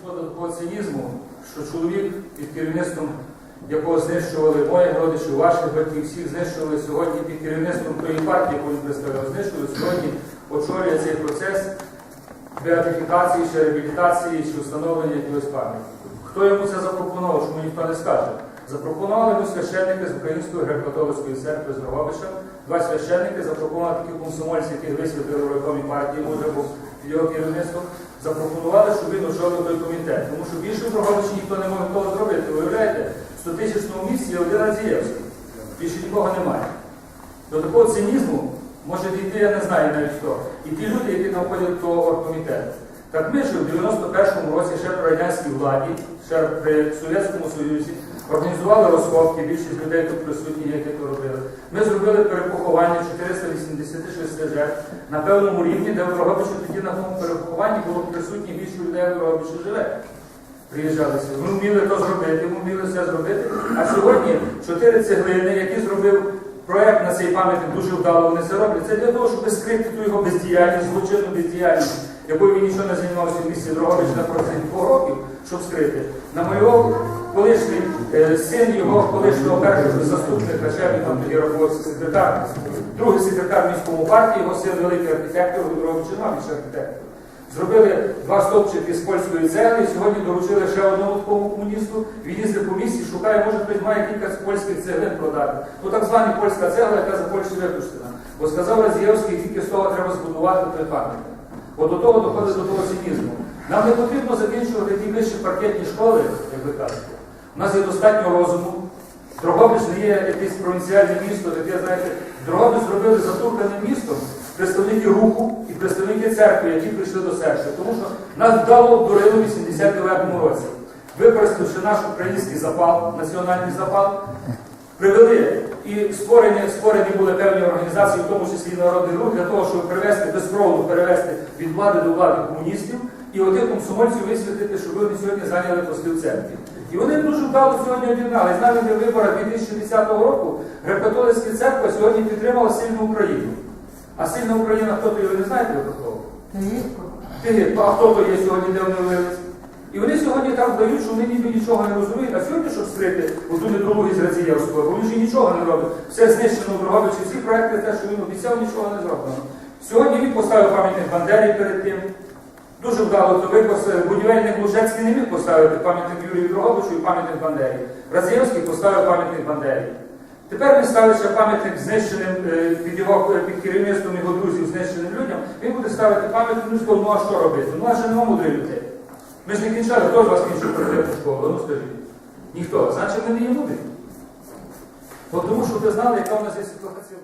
підходить до такого цинізму, що чоловік під керівництвом якого знищували моїх родичів, ваших батьків, всіх знищували сьогодні під керівництвом тої партії, яку він представляв, знищували сьогодні очолює цей процес беатифікації чи реабілітації чи встановлення якогось пам'ятника. Хто йому це запропонував, чому ніхто не скаже? Запропонували йому священники з Української греко-католицької церкви з Дрогобича. Два священники запропонували такі комсомольці, яких висвітлили райкомі партії, може під його керівництвом, запропонували, щоб він очолив той комітет. Тому що більше в ніхто не може того зробити. Уявляєте, в 100 тисячному місці є один Радзієвський. Більше нікого немає. До такого цинізму може дійти, я не знаю навіть хто. І ті люди, які навходять до оргкомітету. Так ми ж в 91-му році ще при радянській владі, ще при Совєтському Союзі, організували розкопки, більшість людей тут присутні, які то робили. Ми зробили перепоховання 486 жертв на певному рівні, де в Дрогобичі тоді на тому перепохованні було присутні більше людей, в Дрогобичі живе. Приїжджалися. Ми вміли то зробити, ми вміли все зробити. А сьогодні чотири цеглини, які зробив проект на цей пам'ятник, дуже вдало вони це роблять. Це для того, щоб скрити ту його бездіяльність, злочинну бездіяльність, якою він нічого не займався в місті Дрогович на протязі двох років, щоб скрити. Намалював колишній е, син його колишнього першого заступника, ще він там тоді рахувався секретар, другий секретар міському партії, його син великий архітектор, мав більше архітектор. Зробили два стовпчики з польської цегли, сьогодні доручили ще одному такому комуністу. Він їздить по місті, шукає, може хтось має кілька польських цеглин продати. Ну так звана польська цегла, яка за Польщі випущена. Бо сказав Разієвський, тільки з того треба збудувати той пам'ятник. От до того доходить до того цинізму. Нам не потрібно закінчувати ті вищі паркетні школи, як ви кажете. У нас є достатньо розуму. Дрогобич не є якесь провінціальне місто, таке, знаєте, Дрогобич зробили затурканим містом представники руху і представники церкви, які прийшли до серця. Тому що нас вдало обдурили в 89-му році, використавши наш український запал, національний запал, привели і створені, створені були певні організації, в тому числі і народний рух, для того, щоб привести безкровно перевести від влади до влади комуністів і отих комсомольців висвітлити, щоб вони сьогодні зайняли пости в церкві. І вони дуже вдало сьогодні об'єднали. І навіть на виборах 2010 року Греко-католицька церква сьогодні підтримала сильну Україну. А сильна Україна, хто то ви не знаєте випадково? Ти, а хто то є сьогодні, де вони виявилися? І вони сьогодні так вдають, що вони ніби нічого не розуміють. А сьогодні, щоб скрити оту недолугість Радзієвського, бо він вже нічого не робить. Все знищено в всі проекти, те, що він обіцяв, нічого не зроблено. Сьогодні він поставив пам'ятник Бандері перед тим. Дуже вдало то виклав. Будівельник Лужецький не міг поставити пам'ятник Юрію Дрогобичу і пам'ятник Бандері. Радзієвський поставив пам'ятник Бандері. Тепер він ставить пам'ятник знищеним е, під його під керівництвом його друзів, знищеним людям. Він буде ставити пам'ятник, ну сказав, ну а що робити? Ну а ще нема мудрих людей. Ми ж не кінчали, хто з вас кінчив проєктну школу? Ну скажіть. Ніхто. Значить, ми не є мудрі. Бо тому що ви знали, яка у нас є ситуація.